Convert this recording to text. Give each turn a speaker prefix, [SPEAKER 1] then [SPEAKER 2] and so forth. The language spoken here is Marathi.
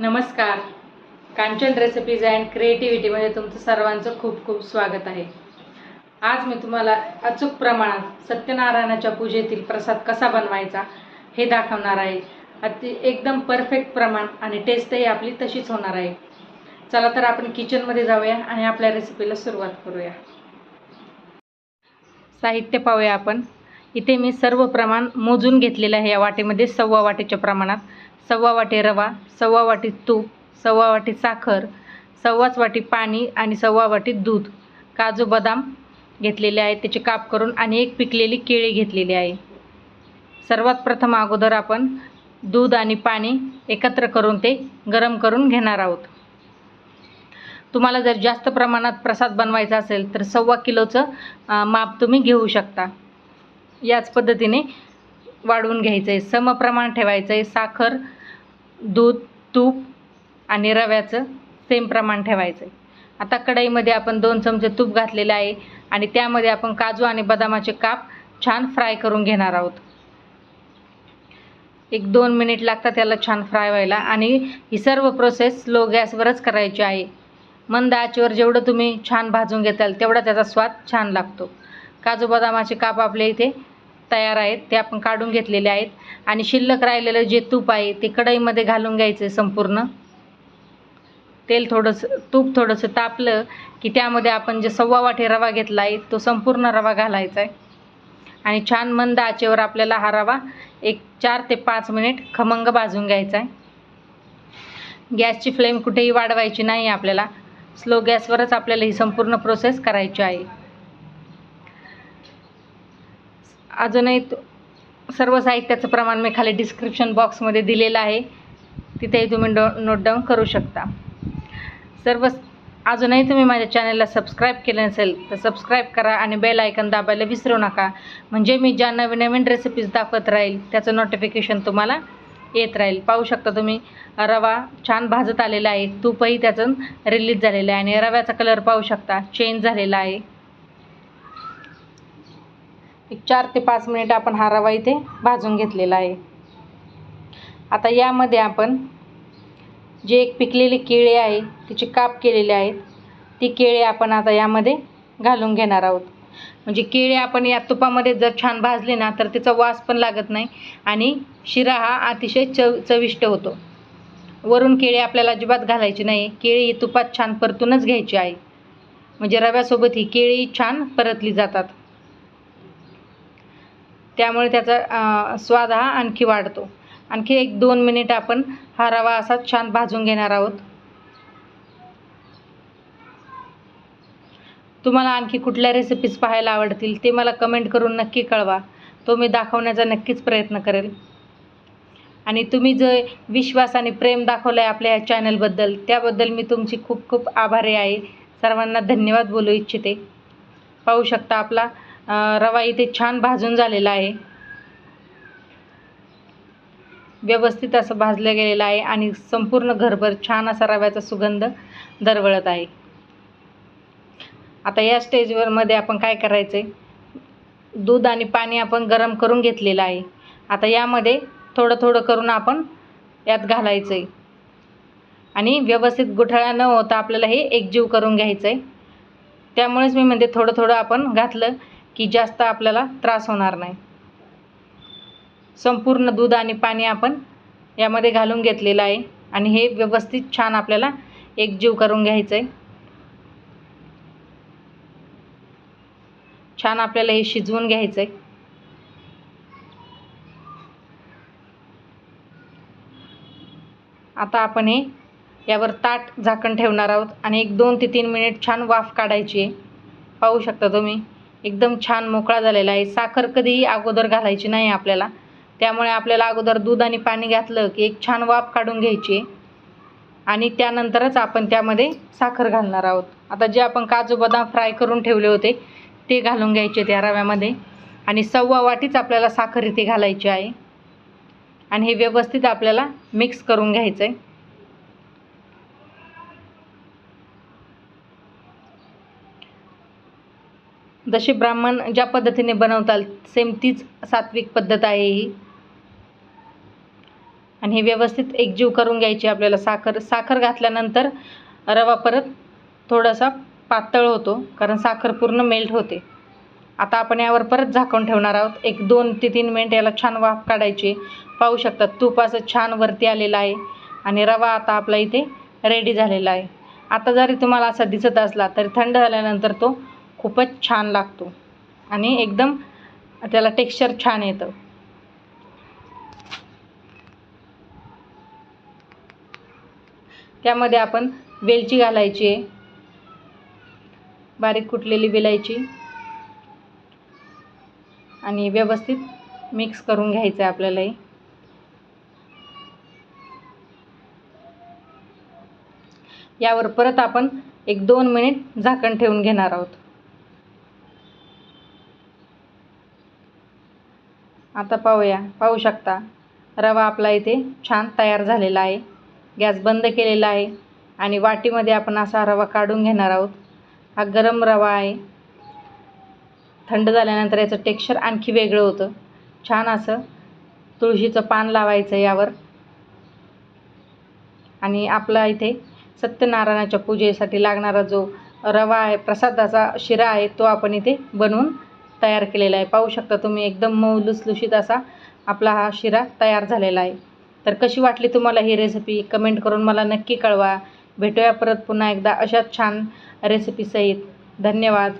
[SPEAKER 1] नमस्कार. कांचन रेसिपीज अँड क्रिएटिव्हिटीमध्ये तुमचं सर्वांचं खूप खूप स्वागत आहे. आज मी तुम्हाला अचूक प्रमाणात सत्यनारायणाच्या पूजेतील प्रसाद कसा बनवायचा हे दाखवणार आहे. अति एकदम परफेक्ट प्रमाण आणि टेस्टही आपली तशीच होणार आहे. चला तर आपण किचनमध्ये जाऊया आणि आपल्या रेसिपीला सुरुवात करूया. साहित्य पाहूया आपण. इथे मी सर्व प्रमाण मोजून घेतलेलं आहे या वाटेमध्ये सव्वा वाटेच्या प्रमाणात. सव्वा वाटी रवा सव्वा वाटी तूप सव्वा वाटी साखर सव्वाच वाटी पाणी आणि सव्वा वाटी दूध. काजू बदाम घेतलेले आहेत. त्याचे काप करून आणि एक पिकलेली केळी घेतलेली आहे. सर्वात प्रथम अगोदर आपण दूध आणि पाणी एकत्र करून ते गरम करून घेणार आहोत. तुम्हाला जर जास्त प्रमाणात प्रसाद बनवायचा असेल तर सव्वा किलोचं माप तुम्ही घेऊ शकता. याच पद्धतीने वाढवून घ्यायचं आहे समप्रमाण ठेवायचं आहे साखर दूध तूप आणि रव्याचं सेम प्रमाण ठेवायचं आहे आता कढईमध्ये आपण दोन चमचे तूप घातलेले आहे आणि त्यामध्ये आपण काजू आणि बदामाचे काप छान फ्राय करून घेणार आहोत. एक दोन मिनिट लागतात त्याला छान फ्राय व्हायला आणि ही सर्व प्रोसेस स्लो गॅसवरच करायची आहे. मंद आचेवर जेवढं तुम्ही छान भाजून घेताल तेवढा त्याचा स्वाद छान लागतो. काजू बदामाचे काप आपल्या इथे तयार आहेत ते आपण काढून घेतलेले आहेत. आणि शिल्लक राहिलेलं जे तूप आहे ते कढईमध्ये घालून घ्यायचं आहे संपूर्ण. तेल थोडंसं तूप थोडंसं तापलं की त्यामध्ये आपण जे सव्वा वाटी रवा घेतला आहे तो संपूर्ण रवा घालायचा आहे. आणि छान मंद आचेवर आपल्याला हा रवा एक चार ते पाच मिनिट खमंग भाजून घ्यायचा आहे. गॅसची फ्लेम कुठेही वाढवायची नाही आपल्याला. स्लो गॅसवरच आपल्याला ही संपूर्ण प्रोसेस करायची आहे. अजूनही सर्व साहित्याचं प्रमाण मी खाली डिस्क्रिप्शन बॉक्समध्ये दिलेलं आहे. तिथेही तुम्ही डो नोट डाऊन करू शकता. सर्व अजूनही तुम्ही माझ्या चॅनलला सबस्क्राईब केलं नसेल तर सबस्क्राईब करा आणि बेल आयकन दाबायला विसरू नका. म्हणजे मी ज्या नवीन नवीन रेसिपीज दाखवत राहील त्याचं नोटिफिकेशन तुम्हाला येत राहील. पाहू शकता तुम्ही रवा छान भाजत आलेला आहे. तूपही त्याचं रिलीज झालेलं आहे आणि रव्याचा कलर पाहू शकता. चेंज झालेला आहे. एक चार ते पाच मिनिट आपण हा रवा इथे भाजून घेतलेला आहे. आता यामध्ये आपण जे एक पिकलेली केळी आहे तिचे काप केलेले आहेत ती केळी आपण आता यामध्ये घालून घेणार आहोत. म्हणजे केळी आपण या तुपामध्ये जर छान भाजली ना तर तिचा वास पण लागत नाही आणि शिरा हा अतिशय चव चविष्ट होतो. वरून केळी आपल्याला अजिबात घालायची नाही. केळी ही तुपात छान परतूनच घ्यायची आहे. म्हणजे रव्यासोबत ही केळी छान परतली जातात. त्यामुळे त्याचा स्वाद हा आणखी वाढतो. आणखी एक दोन मिनिट आपण हा रवा असा छान भाजून घेणार आहोत. तुम्हाला आणखी कुठल्या रेसिपीज पाहायला आवडतील ते मला कमेंट करून नक्की कळवा. तो मी दाखवण्याचा नक्कीच प्रयत्न करेल. आणि तुम्ही जे विश्वास आणि प्रेम दाखवलं आहे आपल्या ह्या चॅनलबद्दल त्याबद्दल मी तुमची खूप खूप आभारी आहे. सर्वांना धन्यवाद बोलू इच्छिते. पाहू शकता आपला रवा इथे छान भाजून झालेला आहे. व्यवस्थित असं भाजलं गेलेलं आहे आणि संपूर्ण घरभर छान असा रव्याचा सुगंध दरवळत आहे. आता या स्टेजवर मध्ये आपण काय करायचं आहे दूध आणि पाणी आपण गरम करून घेतलेलं आहे. आता यामध्ये थोडं थोडं करून आपण यात घालायचं आहे आणि व्यवस्थित गुठळा न होता आपल्याला हे एकजीव करून घ्यायचं आहे त्यामुळेच मी म्हणते थोडं थोडं आपण घातलं. की जास्त आपल्याला त्रास होणार नाही. संपूर्ण दूध आणि पाणी आपण यामध्ये घालून घेतलेलं आहे आणि हे व्यवस्थित छान आपल्याला एकजीव करून घ्यायचं आहे. छान आपल्याला हे शिजवून घ्यायचं आहे. आता आपण हे यावर ताट झाकण ठेवणार आहोत आणि एक दोन ते तीन मिनिट छान वाफ काढायची आहे. पाहू शकता तुम्ही. एकदम छान मोकळा झालेला आहे. साखर कधीही अगोदर घालायची नाही आपल्याला. त्यामुळे आपल्याला अगोदर दूध आणि पाणी घातलं की एक छान वाफ काढून घ्यायची. आहे आणि त्यानंतरच आपण त्यामध्ये साखर घालणार आहोत. आता जे आपण काजू बदाम फ्राय करून ठेवले होते ते घालून घ्यायचे त्या रव्यामध्ये. आणि सव्वा वाटीच आपल्याला साखर इथे घालायची आहे. आणि हे व्यवस्थित आपल्याला मिक्स करून घ्यायचं आहे जसे ब्राह्मण ज्या पद्धतीने बनवतात सेम तीच सात्विक पद्धत आहे ही. आणि हे व्यवस्थित एकजीव करून घ्यायची आपल्याला साखर. साखर घातल्यानंतर रवा परत थोडासा पातळ होतो कारण साखर पूर्ण मेल्ट होते. आता आपण यावर परत झाकून ठेवणार आहोत. एक दोन ते तीन मिनिट याला छान वाफ काढायची. पाहू शकतात तूप असं छान वरती आलेलं आहे आणि रवा आता आपला इथे रेडी झालेला आहे. आता जरी तुम्हाला असा दिसत असला तरी थंड झाल्यानंतर तो खूपच छान लागतो. आणि एकदम त्याला टेक्स्चर छान येतं. त्यामध्ये आपण वेलची घालायची आहे. बारीक कुटलेली वेलायची. आणि व्यवस्थित मिक्स करून घ्यायचं आहे आपल्यालाही यावर परत आपण एक दोन मिनिट झाकण ठेवून घेणार आहोत. आता पाहूया. पाहू शकता. रवा आपला इथे छान तयार झालेला आहे. गॅस बंद केलेला आहे. आणि वाटीमध्ये आपण असा रवा काढून घेणार आहोत. हा गरम रवा आहे. थंड झाल्यानंतर याचं टेक्स्चर आणखी वेगळं होतं. छान असं तुळशीचं पान लावायचं यावर. आणि आपला इथे सत्यनारायणाच्या पूजेसाठी लागणारा जो रवा आहे प्रसादाचा शिरा आहे तो आपण इथे बनवून तयार केलेला आहे. पाहू शकता तुम्ही एकदम मऊ लुसलुशीत असा आपला हा शिरा तयार झालेला आहे. तर कशी वाटली तुम्हाला ही रेसिपी कमेंट करून मला नक्की कळवा. भेटूया परत पुन्हा एकदा अशाच छान रेसिपीसहित धन्यवाद.